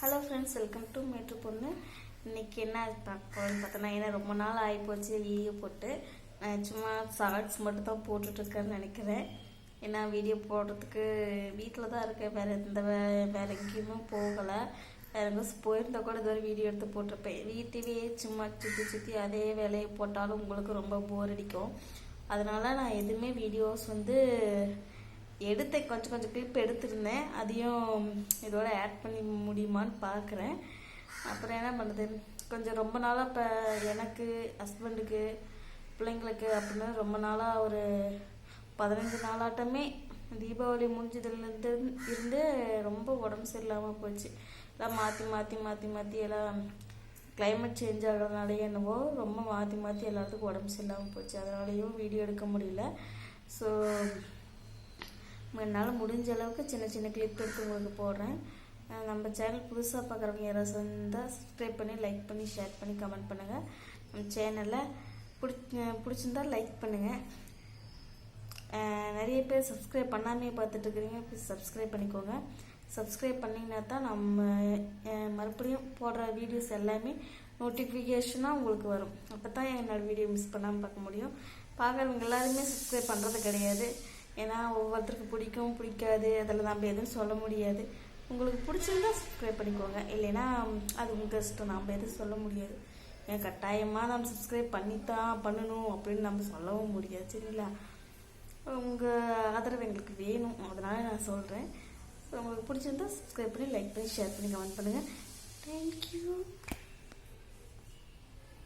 Hello friends welcome to மேட்ரு பொண்ணு இன்னைக்கு என்ன பார்க்கணும்னு பார்த்தோன்னா ஏன்னா ரொம்ப நாள் ஆகிப்போச்சு லீவு போட்டு. நான் சும்மா ஷார்ட்ஸ் மட்டும் தான் போட்டுட்ருக்கேன்னு நினைக்கிறேன். ஏன்னா வீடியோ போடுறதுக்கு வீட்டில் தான் இருக்கேன். வேறு எந்த வே வேறு எங்கேயுமே போகலை. வேறு எங்கேயும் போயிருந்தா கூட இதுவரை வீடியோ எடுத்து போட்டிருப்பேன். வீட்டிலேயே சும்மா சுற்றி சுற்றி அதே வேலையை போட்டாலும் உங்களுக்கு ரொம்ப போர் அடிக்கும். அதனால் நான் எதுவுமே வீடியோஸ் வந்து எடுத்த கொஞ்சம் கொஞ்சம் கிளிப் எடுத்திருந்தேன். அதையும் இதோட ஆட் பண்ணி முடியுமான்னு பார்க்குறேன். அப்புறம் என்ன பண்ணுறது கொஞ்சம் ரொம்ப நாளாக இப்போ எனக்கு ஹஸ்பண்டுக்கு பிள்ளைங்களுக்கு அப்படின்னு ரொம்ப நாளாக ஒரு பதினஞ்சு நாளாட்டமே தீபாவளி முடிஞ்சதுலேருந்து இருந்து ரொம்ப உடம்பு சரியில்லாமல் போச்சு. எல்லாம் மாற்றி மாற்றி மாற்றி மாற்றி எல்லாம் கிளைமேட் சேஞ்ச் ஆகிறதுனாலே என்னவோ ரொம்ப மாற்றி மாற்றி எல்லாத்துக்கும் உடம்பு சரியில்லாமல் போச்சு. அதனாலேயும் வீடியோ எடுக்க முடியல. ஸோ என்னால் முடிஞ்ச அளவுக்கு சின்ன சின்ன கிளிப் எடுத்து உங்களுக்கு போடுறேன். நம்ம சேனல் புதுசாக பார்க்குறவங்க யாராவது இருந்தால் சப்ஸ்கிரைப் பண்ணி லைக் பண்ணி ஷேர் பண்ணி கமெண்ட் பண்ணுங்கள் நம்ம சேனலில் பிடிச்சி பிடிச்சிருந்தா லைக் பண்ணுங்கள் நிறைய பேர் சப்ஸ்கிரைப் பண்ணாமே பார்த்துட்ருக்குறீங்க ப்ளீஸ் சப்ஸ்கிரைப் பண்ணிக்கோங்க. சப்ஸ்கிரைப் பண்ணிங்கன்னா தான் நம்ம மறுபடியும் போடுற வீடியோஸ் எல்லாமே நோட்டிஃபிகேஷனாக உங்களுக்கு வரும். அப்போ தான் என்னோடய வீடியோ மிஸ் பண்ணாமல் பார்க்க முடியும். பார்க்குறவங்க எல்லாருமே சப்ஸ்கிரைப் பண்ணுறது கிடையாது. ஏன்னா ஒவ்வொருத்தருக்கு பிடிக்கும் பிடிக்காது. அதில் நம்ம எதுவும் சொல்ல முடியாது. உங்களுக்கு பிடிச்சிருந்தா சப்ஸ்கிரைப் பண்ணிக்கோங்க. இல்லைன்னா அது உங்கள் இஷ்டம் நம்ம எதுவும் சொல்ல முடியாது. ஏன் கட்டாயமாக நம்ம சப்ஸ்கிரைப் பண்ணித்தான் பண்ணணும் அப்படின்னு நம்ம சொல்லவும் முடியாது. சரிங்களா? உங்கள் ஆதரவு எங்களுக்கு வேணும். அதனால நான் சொல்கிறேன் உங்களுக்கு பிடிச்சிருந்தா சப்ஸ்கிரைப் பண்ணி லைக் பண்ணி ஷேர் பண்ணி கமெண்ட் பண்ணுங்கள் தேங்க்யூ